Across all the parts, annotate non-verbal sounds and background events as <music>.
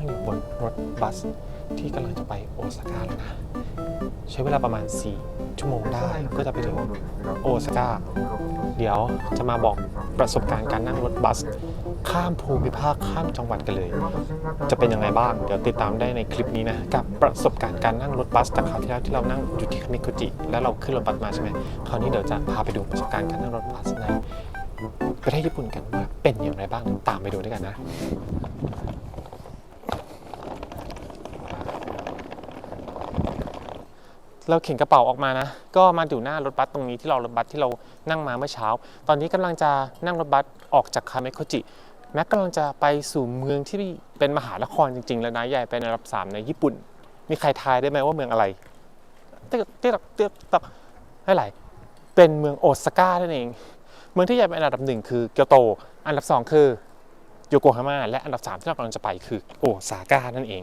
ั่งอยู่บนรถบัสที่กำลังจะไปโอซาก้าแล้วนะ ใช้เวลาประมาณ 4 ชั่วโมงได้ก็จะไปถึงโอซาก้า เดี๋ยวจะมาบอกประสบการณ์การนั่งรถบัส ข้ามภูมิภาคข้ามจังหวัดกันเลย จะเป็นยังไงบ้าง เดี๋ยวติดตามได้ในคลิปนี้นะ กับประสบการณ์การนั่งรถบัสแต่คราวที่แล้วที่เรานั่งอยู่ที่คามิโกจิ แล้วเราขึ้นรถบัสมาใช่ไหมคราวนี้เดี๋ยวจะพาไปดูประสบการณ์การนั่งรถบัสในประเทศญี่ปุ่นกันว่าเป็นอย่างไรบ้างตามไปดูด้วยกันนะ เราเข็นกระเป๋าออกมานะ ก็มาอยู่หน้ารถบัสตรงนี้ที่เรารถบัสที่เรานั่งมาเมื่อเช้า ตอนนี้กำลังจะนั่งรถบัสออกจากคาเมโคจิแม็กกำลังจะไปสู่เมืองที่เป็นมหานครจริงๆ แล้วนะใหญ่เป็นอันดับ 3 ในญี่ปุ่น มีใครทายได้ไหมว่าเมืองอะไรเติ๊กเติ๊กเติ๊กตักไม่ไหลเป็นเมืองโอซาก้านั่นเอง เมืองที่ใหญ่เป็นอันดับหนึ่งคือเกียวโต อันดับสองคือโยโกฮาม่าและอันดับสามที่เรากำลังจะไปคือโอซาก้านั่นเอง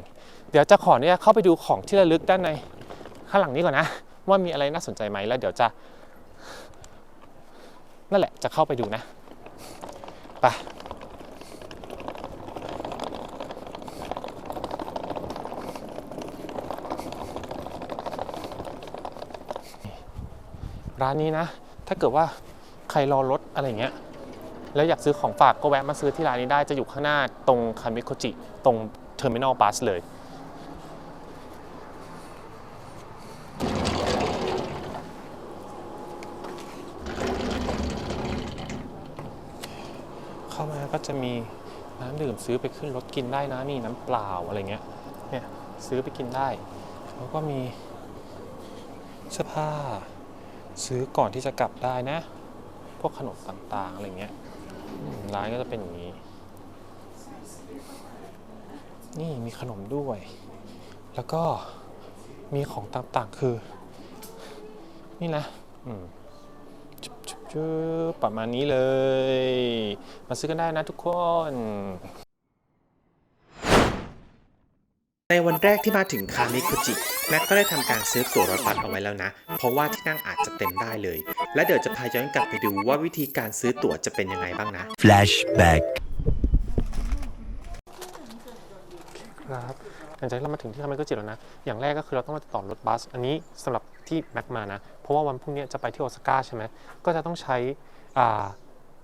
เดี๋ยวจะขอเนี่ยเข้าไปดูของที่ระลึกด้านใน ข้างหลังนี้ก่อนนะ ว่ามีอะไรน่าสนใจไหมแล้วเดี๋ยวจะนั่นแหละจะเข้าไปดูนะไปร้านนี้นะ ถ้าเกิดว่าใครรอรถอะไรเงี้ย แล้วอยากซื้อของฝากก็แวะมาซื้อที่ร้านนี้ได้ จะอยู่ข้างหน้าตรงคามิโคจิ ตรงเทอร์มินอลบัสเลย เข้ามาก็จะมีน้ำดื่มซื้อไปขึ้นรถกินได้นะนี่น้ำเปล่าอะไรเงี้ยเนี่ยซื้อไปกินได้ แล้วก็มีเสื้อผ้า ซื้อก่อนที่จะกลับได้นะ พวกขนมต่างๆอะไรเงี้ยร้านก็จะเป็นอย่างนี้ นี่มีขนมด้วย แล้วก็มีของต่างๆคือ นี่นะ อืม จุ๊บจุ๊บจุ๊บประมาณนี้เลย มาซื้อกันได้นะทุกคน ในวันแรกที่มาถึงคามิคุจิแม็กก็ได้ทำการซื้อตั๋วรถบัสเอาไว้แล้วนะ เพราะว่าที่นั่งอาจจะเต็มได้เลย และเดี๋ยวจะพาย้อนกลับไปดูว่าวิธีการซื้อตั๋วจะเป็นยังไงบ้างนะ Flashback. ครับ หลังจากที่เรามาถึงที่คาเมโกจิแล้วนะ อย่างแรกก็คือเราต้องมาต่อรถบัส อันนี้สำหรับที่แม็กมานะ เพราะว่าวันพรุ่งนี้จะไปที่โอซาก้าใช่ไหมก็จะต้องใช้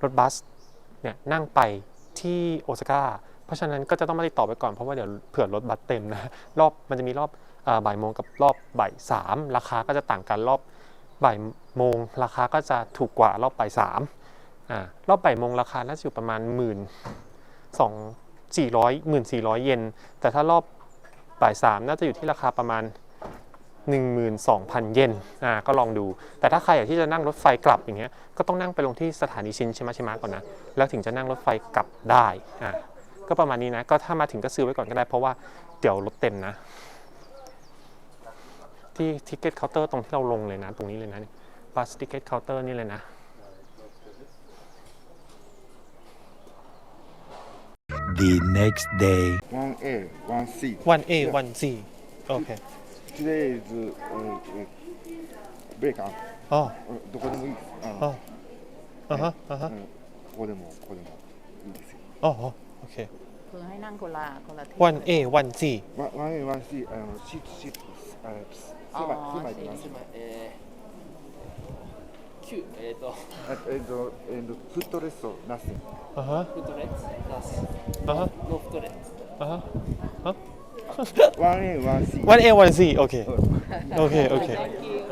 รถบัสเนี่ยนั่งไปที่โอซาก้า เพราะฉะนั้นก็จะต้องมาติดต่อไปก่อนเพราะว่าเดี๋ยวเผื่อรถบัสเต็มนะ รอบมันจะมีรอบอบ่ายโมงกับรอบบ่ายสามราคาก็จะต่างกันรอบบ่ายโมงราคาก็จะถูกกว่ารอบบ่ายสามอ่ารอบบ่ายโมงราคาน่าจะอยู่ประมาณหมื่นสองสี่ร้อยหมื่นสี่ร้อยเยน แต่ถ้ารอบ บ่ายสามน่าจะอยู่ที่ราคาประมาณ 12,000 เยนอ่าก็ลองดู แต่ถ้าใครอยากที่จะนั่งรถไฟกลับอย่างเงี้ยก็ต้องนั่งไปลงที่สถานีชินชิมาชิมะก่อนนะแล้วถึงจะนั่งรถไฟกลับได้อ่าก็ประมาณนี้นะก็ถ้ามาถึงก็ซื้อไว้ก่อนก็ได้เพราะว่าเดี๋ยวรถเต็มนะ ที่ทิกเก็ตเคาน์เตอร์ตรงที่เราลงเลยนะ ตรงนี้เลยนะบัสทิกเก็ตเคาน์เตอร์นี่เลยนะ The next day. 1A, 1C. 1 A 1 C โอเค Today is uh, uh, break up. อ๋อ うんどこでもいいです。あのあอ่าฮะอ่าฮะ うんここでもここでもいいですよ。 อ๋อโอเค คือให้นั่งคนละคนละที่ 1 A 1 C ワン 1A、1C、あのシートシートあのอ๋อ 狭い狭い Q. えっ、ー、と、And, and footless or nothing. Uh-huh. フットレッツ、ダンス。Uh-huh. ノーフットレッツ。Uh-huh. Huh? <laughs> One A, one C. One A, One C. Okay. <laughs> Okay. Okay. はい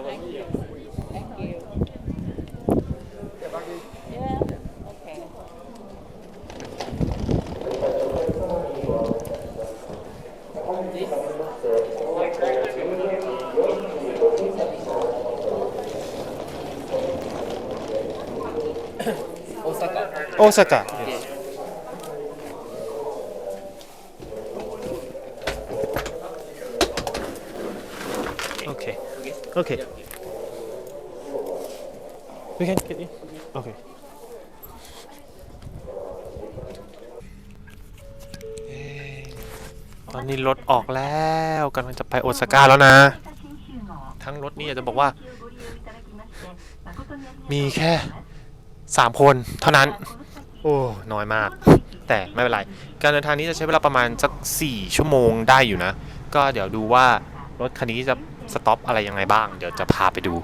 阪โอซาก้าโอเคโอเค we can get in โอเคเย้ตอนนี้รถออกแล้วกำลังจะไปโอซาก้าแล้วนะ ทั้งรถนี่อยากจะบอกว่า มีแค่3คนเท่านั้น โอ้ น้อยมาก แต่ แต่ไม่เป็นไร การเดินทางนี้จะใช้เวลาประมาณสัก 4 ชั่วโมงได้อยู่นะ ก็เดี๋ยวดูว่ารถคันนี้จะสต็อปอะไรยังไงบ้าง เดี๋ยวจะพาไปดู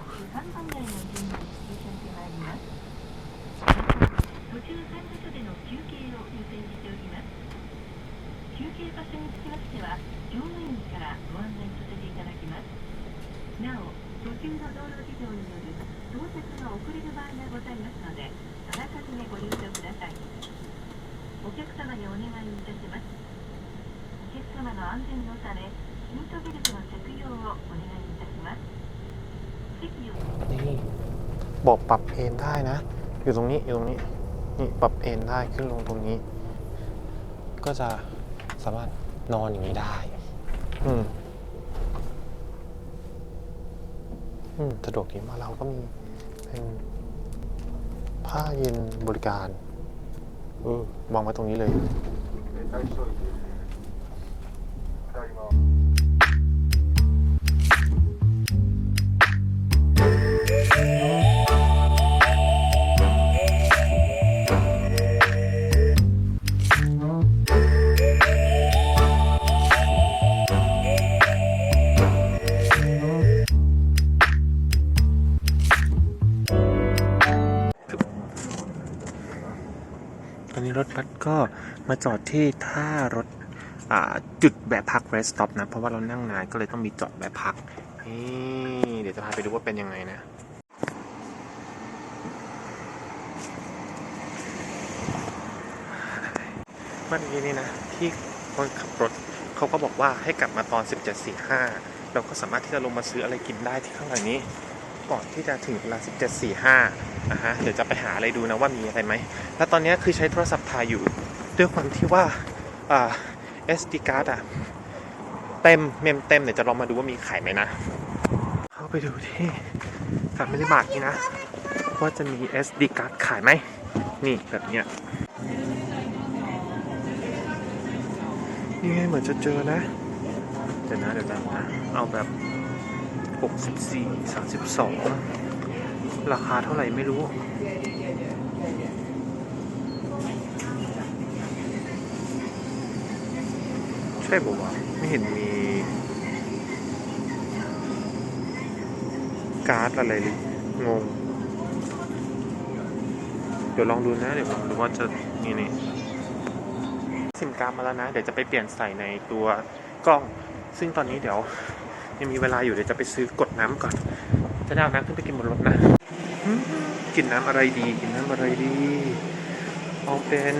途中3カ所での休憩を優先しております休憩場所につきましては乗務員からご案内させていただきますなお途中の道路事情による到着が遅れる場合がございますのであらかじめご了承ください お客様にお願いいたしますお客様の安全のためシートベルトの着用をお願いいたします席を นี่บอกปรับเอนได้นะ อยู่ตรงนี้อยู่ตรงนี้ นี่ปรับเอนได้ขึ้นลงตรงนี้ ก็จะสามารถนอนอย่างนี้ได้ อืม อืมสะดวกดีมากเราก็มีเป็นผ้าเย็นบริการ เออวางไว้ตรงนี้เลย มาจอดที่ท่ารถจุดแวะพัก rest stop นะ เพราะว่าเรานั่งนานก็เลยต้องมีจอดแวะพักนี่เดี๋ยวจะพาไปดูว่าเป็นยังไงนะเมื่อกี้นี่นะ ที่คนขับรถเขาก็บอกว่าให้กลับมาตอน 17.45 เราก็สามารถที่จะลงมาซื้ออะไรกินได้ที่ข้างหลังนี้ ก่อนที่จะถึงเวลา 17.45นะฮะเดี๋ยวจะไปหาอะไรดูนะว่ามีอะไรไหม แล้วตอนนี้คือใช้โทรศัพท์ถ่ายอยู่ ด้วยความที่ว่าอ่า SD card อะเต็มเมมเต็มเดี๋ยวจะลองมาดูว่ามีขายไหมนะ เข้าไปดูที่สามมิลลิมาร์นี่นะ ว่าจะมี SD card ขายไหม นี่แบบเนี้ยนี่ไงเหมือนจะเจอนะ เดี๋ยวนะเดี๋ยวนะเอาแบบ 64 32 ราคาเท่าไหร่ไม่รู้ ใช่ผมว่าไม่เห็นมี การ์ดอะไรเลยงง เดี๋ยวลองดูนะ เดี๋ยวลองดูว่าจะนี่นี่ซิมการ์ดมาแล้วนะ เดี๋ยวจะไปเปลี่ยนใส่ในตัวกล้อง ซึ่งตอนนี้เดี๋ยวยังมีเวลาอยู่เดี๋ยวจะไปซื้อกดน้ำก่อน จะได้เอาน้ำขึ้นไปกินบนรถนะ กินน้ำอะไรดี กินน้ำอะไรดี เอาเป็น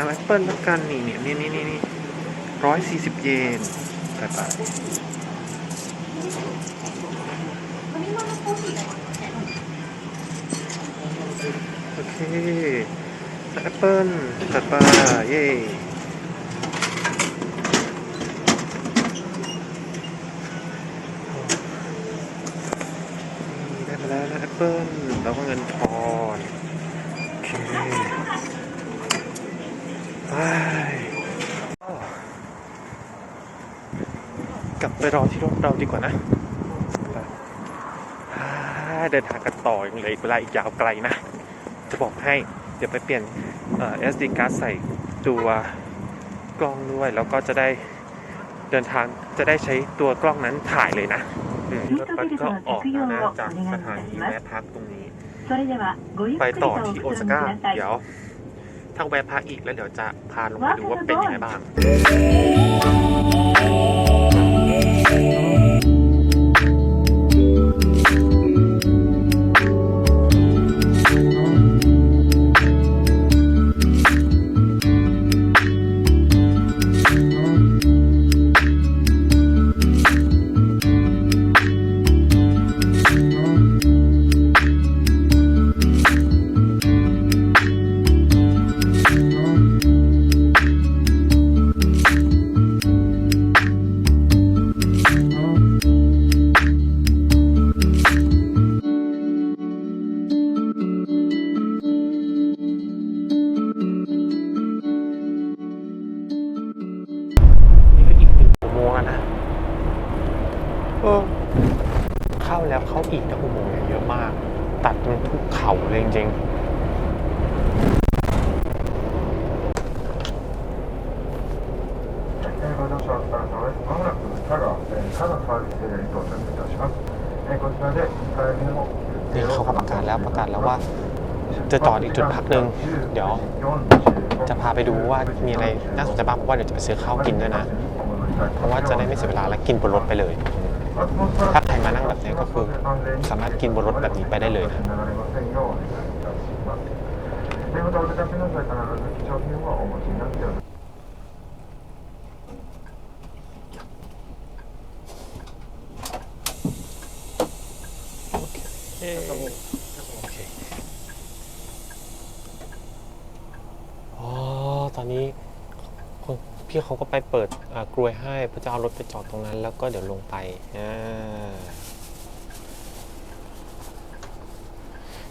น้ำแอปเปิลแล้วกันนี่เนี่ยนี่นี่นี่นี่ร้อยสี่สิบเยนไปไปโอเคแอปเปิลจัดไปเย่ได้มาแล้วนะแอปเปิลแล้วก็เงินทอนโอเคไปกลับ ไปรอที่รถเราดีกว่านะเดินทางกันต่อยังเหลือีกเวลาอีกยาวไกลนะ จะบอกให้เดี๋ยวไปเปลี่ยนเอ่อ SD card ใส่ตัวกล้องด้วย แล้วก็จะได้เดินทางจะได้ใช้ตัวกล้องนั้นถ่ายเลยนะรถก็ออกแล้วนะจากสถานีแวะพักตรงนี้ ไปต่อที่โอซาก้าเดี๋ยวถ้าแวะพักอีกแล้วเดี๋ยวจะพาลงไปดูว่าเป็นยังไงบ้าง ご乗車お疲れ様です。まもなく佐賀、えー佐賀サービスエリアに到着いたします。えーこちらで2回目の นี่เขาก็ประกาศแล้วประกาศแล้วว่า จะจอดอีกจุดพักหนึ่งเดี๋ยว จะพาไปดูว่ามีอะไรน่าสนใจบ้างเพราะว่าเดี๋ยวจะไปซื้อข้าวกินด้วยนะ เพราะว่าจะได้ไม่เสียเวลาและกินบนรถไปเลย ถ้าใครมานั่งแบบนี้ก็คือสามารถกินบนรถแบบนี้ไปได้เลยนะ อเคอ๋อตอนนี้คนพี่เขาก็ไปเปิดอ่ากลวยให้เพื่อจะเอารถไปจอดตรงนั้น แล้วก็เดี๋ยวลงไปอ่า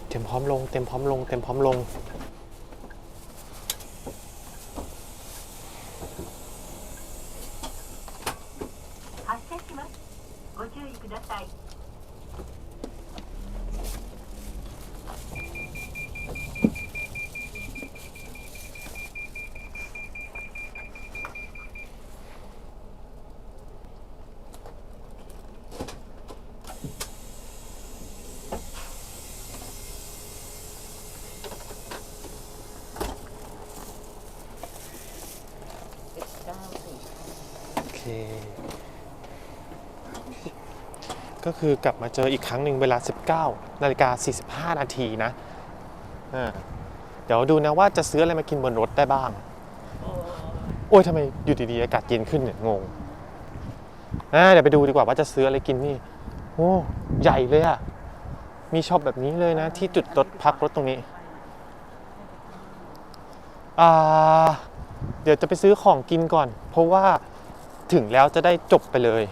เต็มพร้อมลง เต็มพร้อมลง เต็มพร้อมลง ก็คือกลับมาเจออีกครั้งหนึ่งเวลา 19นาฬิกา45 นาทีนะเดี๋ยวดูนะว่าจะซื้ออะไรมากินบนรถได้บ้าง โอ้ยทำไมอยู่ดีๆ อากาศเย็นขึ้นเนี่ยงงอ่าเดี๋ยวไปดูดีกว่าว่าจะซื้ออะไรกินนี่โอ้ใหญ่เลยอะมีช็อปแบบนี้เลยนะ ที่จุดรถพักรถตรงนี้อ่าเดี๋ยวจะไปซื้อของกินก่อน เพราะว่าถึงแล้วจะได้จบไปเลย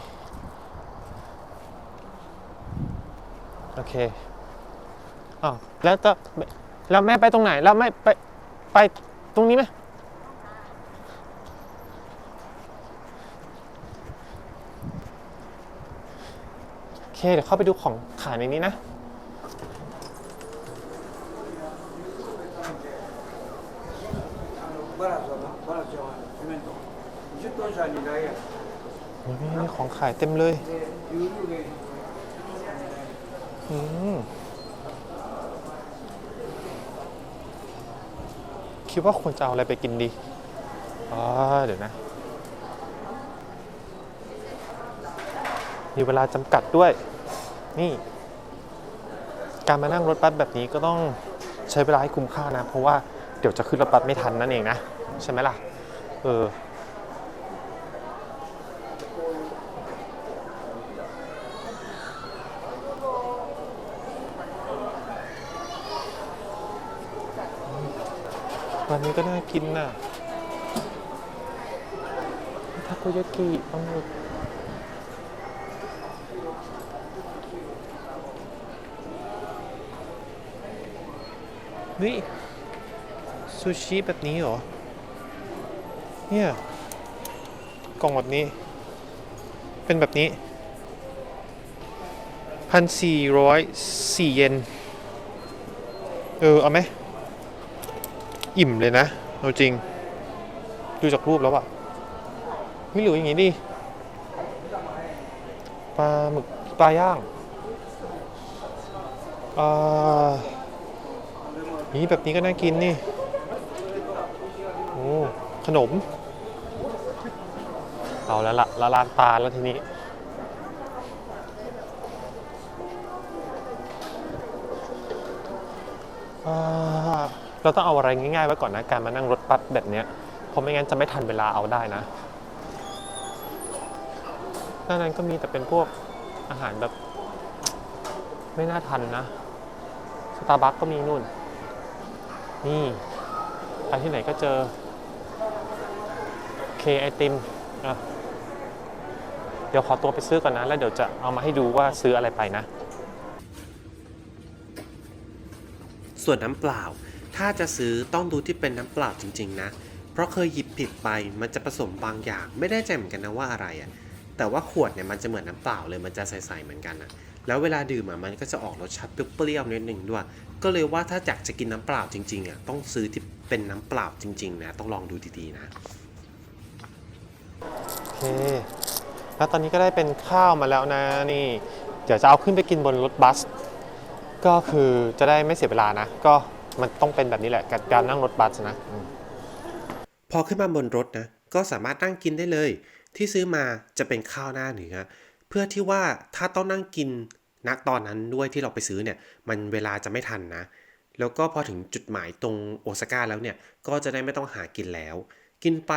โอเคอ้าวแล้วจะแล้วแม่ไปตรงไหน แล้วไม่ไปไปตรงนี้ไหมโอเค เดี๋ยวเข้าไปดูของขายในนี้นะมีของขายเต็มเลย คิดว่าควรจะเอาอะไรไปกินดีอ๋อเดี๋ยวนะ มีเวลาจำกัดด้วย นี่ การมานั่งรถบัสแบบนี้ก็ต้องใช้เวลาให้คุ้มค่านะ เพราะว่าเดี๋ยวจะขึ้นรถบัสไม่ทันนั่นเองนะ ใช่ไหมล่ะ เออ วันนี้ก็น่ากินน่ะทาโกยากิปลาหมึกเฮ้ยซูชิแบบนี้เหรอ เนี่ย กล่องแบบนี้ เป็นแบบนี้พันสี่ร้อยสี่เยน เออ เอาไหม อิ่มเลยนะเอาจริง ดูจากรูปแล้วอะไม่หรืออย่างงี้ดิปลาหมึกปลาย่างอ่านี่แบบนี้ก็น่ากินนี่โอ้ขนม เอาแล้วละละลานตาแล้วทีนี้อ่า เราต้องเอาอะไรง่ายๆไว้ก่อนนะการมานั่งรถบัสแบบเนี้ยเพราะไม่งั้นจะไม่ทันเวลาเอาได้นะด้านนั้นก็มีแต่เป็นพวกอาหารแบบ ไม่น่าทันนะสตาร์บัคก็มีนู่น นี่ไปที่ไหนก็เจอเคไอติมอะเดี๋ยวขอตัวไปซื้อก่อนนะ แล้วเดี๋ยวจะเอามาให้ดูว่าซื้ออะไรไปนะ ส่วนน้ำเปล่า ถ้าจะซื้อต้องดูที่เป็นน้ำเปล่าจริง ๆ นะ เพราะเคยหยิบผิดไปมันจะผสมบางอย่าง ไม่แน่ใจเหมือนกันนะว่าอะไรอะ่ะ แต่ว่าขวดเนี่ยมันจะเหมือนน้ำเปล่าเลยมันจะใสๆเหมือนกันนะแล้วเวลาดื่มอะมันก็จะออกรสชาติเปรี้ยวๆนิดนึงด้วย ก็เลยว่าถ้าอยากจะกินน้ำเปล่าจริงๆอะต้องซื้อที่เป็นน้ำเปล่าจริง ๆ นะ ต้องลองดูดีๆนะโอเคแล้วตอนนี้ก็ได้เป็นข้าวมาแล้วนะนี่ เดี๋ยวจะเอาขึ้นไปกินบนรถบัส ก็คือจะได้ไม่เสียเวลานะ ก็ มันต้องเป็นแบบนี้แหละกับการนั่งรถบัสนะพอขึ้นมาบนรถนะก็สามารถนั่งกินได้เลย ที่ซื้อมาจะเป็นข้าวหน้าเนื้อเพื่อที่ว่าถ้าต้องนั่งกินณตอนนั้นด้วยที่เราไปซื้อเนี่ยมันเวลาจะไม่ทันนะ แล้วก็พอถึงจุดหมายตรงโอซาก้าแล้วเนี่ยก็จะได้ไม่ต้องหากินแล้ว กินไป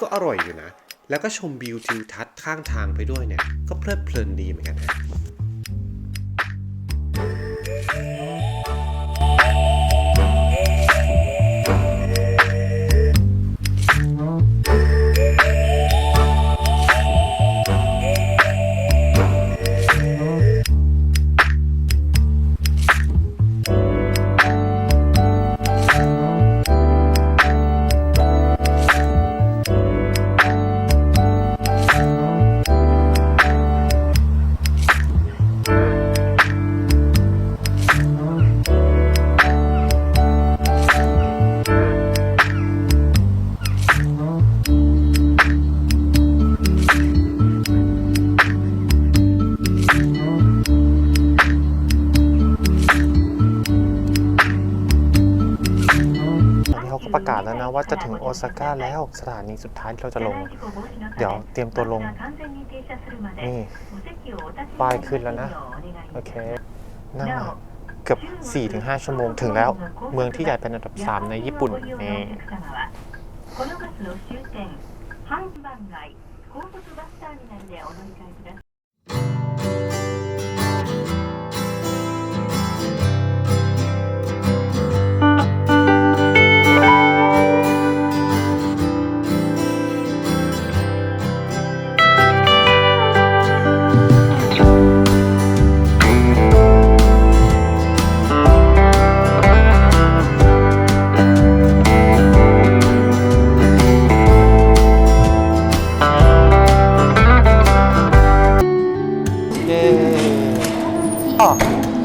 ก็อร่อยอยู่นะ แล้วก็ชมวิวทิวทัศน์ข้างทางไปด้วยเนี่ยก็เพลิดเพลินดีเหมือนกันนะ นะว่าจะถึงโอซาก้าแล้วสถานีสุดท้ายที่เราจะลง เดี๋ยวเตรียมตัวลง นี่ป้ายขึ้นแล้วนะ โอเคนั่งเกือบ 4-5 ชั่วโมงถึงแล้ว เมืองที่ใหญ่เป็นอันดับ 3 ในญี่ปุ่นนี่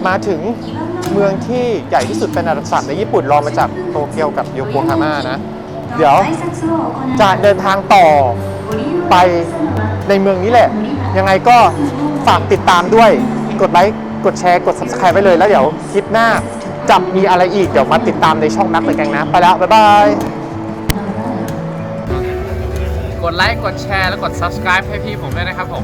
มาถึงเมืองที่ใหญ่ที่สุดเป็นอันดับสามในญี่ปุ่นรองมาจากโตเกียวกับโยโกฮาม่านะ เดี๋ยวจะเดินทางต่อไปในเมืองนี้แหละ ยังไงก็ฝากติดตามด้วย กดไลค์ กดแชร์ กด subscribe ไว้เลย แล้วเดี๋ยวคลิปหน้าจะมีอะไรอีก เดี๋ยวมาติดตามในช่องนักเลยแกงนะ ไปแล้ว บ๊ายบาย กดไลค์ กดแชร์ แล้วกด subscribe ให้พี่ผมด้วยนะครับผม